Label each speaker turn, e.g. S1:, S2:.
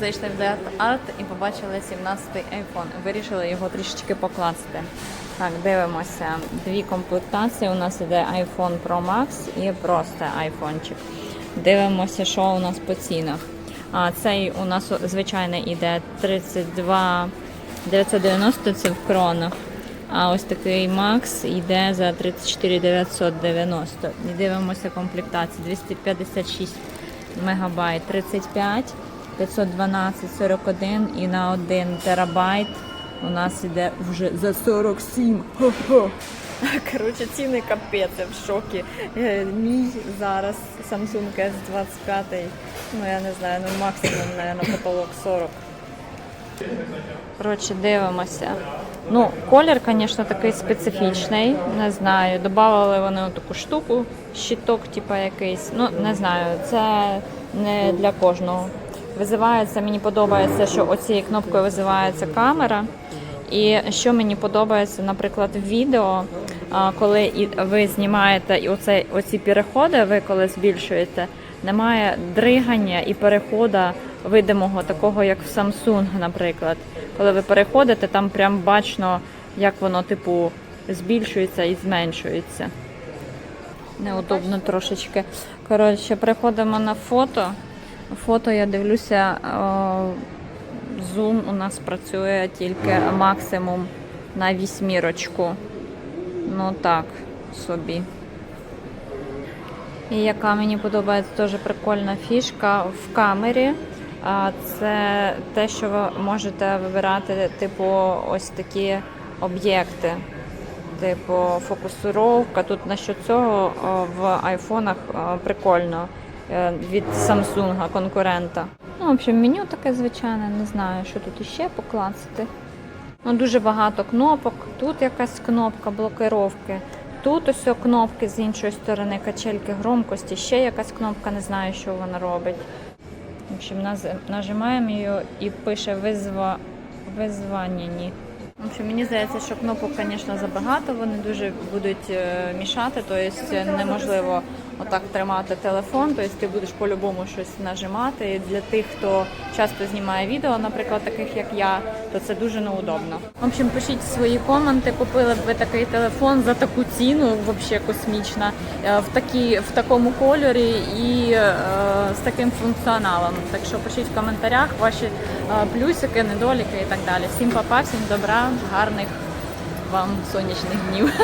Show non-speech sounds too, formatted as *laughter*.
S1: Зайшли в Dead Art і побачили 17-й iPhone. Вирішили його трішечки покласти. Так, дивимося. Дві комплектації. У нас іде iPhone Pro Max і просто айфончик. Дивимося, що у нас по цінах. А цей у нас звичайний іде 32 990 це в кронах. А ось такий Max йде за 34 990. І дивимося комплектації 256 мегабайт 35, 512 41 і на 1 терабайт у нас іде вже за 47. Хо-хо. Коротше, ціни капець, я в шокі. Е, Мій зараз Samsung S25, ну я не знаю, ну максимум, наверное, потолок 40. Коротше, дивимося. Ну, колір, звісно, такий специфічний. Не знаю. Добавили вони таку штуку, щиток, типу якийсь. Ну, не знаю, це не для кожного. Визивається, мені подобається, що оцією кнопкою визивається камера. І що мені подобається, наприклад, в відео, коли ви знімаєте і оце, оці переходи, ви коли збільшуєте, немає дригання і переходу видимого, такого як в Samsung, наприклад. Коли ви переходите, там прям бачно, як воно, типу, збільшується і зменшується. Неудобно трошечки. Коротше, переходимо на фото. Фото я дивлюся, зум у нас працює тільки максимум на вісьмірочку. Ну так, собі. І яка мені подобається теж прикольна фішка в камері. Це те, що ви можете вибирати, типу, ось такі об'єкти. Типу, фокусировка. Тут насчет цього в айфонах прикольно е, від Samsung конкурента. Ну, в общем, меню таке звичайне, не знаю, що тут іще покласти. Ну, дуже багато кнопок. Тут якась кнопка блокировки. Тут ось кнопки з іншої сторони, качельки громкості, ще якась кнопка, не знаю, що вона робить. В общем, нажимаємо її і пише визва... визвання. Общем, мені здається, що кнопок, звісно, забагато, вони дуже будуть е, мішати, тобто неможливо отак тримати телефон, тобто ти будеш по-любому щось нажимати. І для тих, хто часто знімає відео, наприклад, таких як я, то це дуже неудобно. В общем, пишіть свої коменти, купили б ви такий телефон за таку ціну, взагалі космічна, е, в, такі, в такому кольорі і е, з таким функціоналом. Так що пишіть в коментарях ваші е, плюсики, недоліки і так далі. Всім папа, всім добра, гарних вам сонячних днів. *laughs*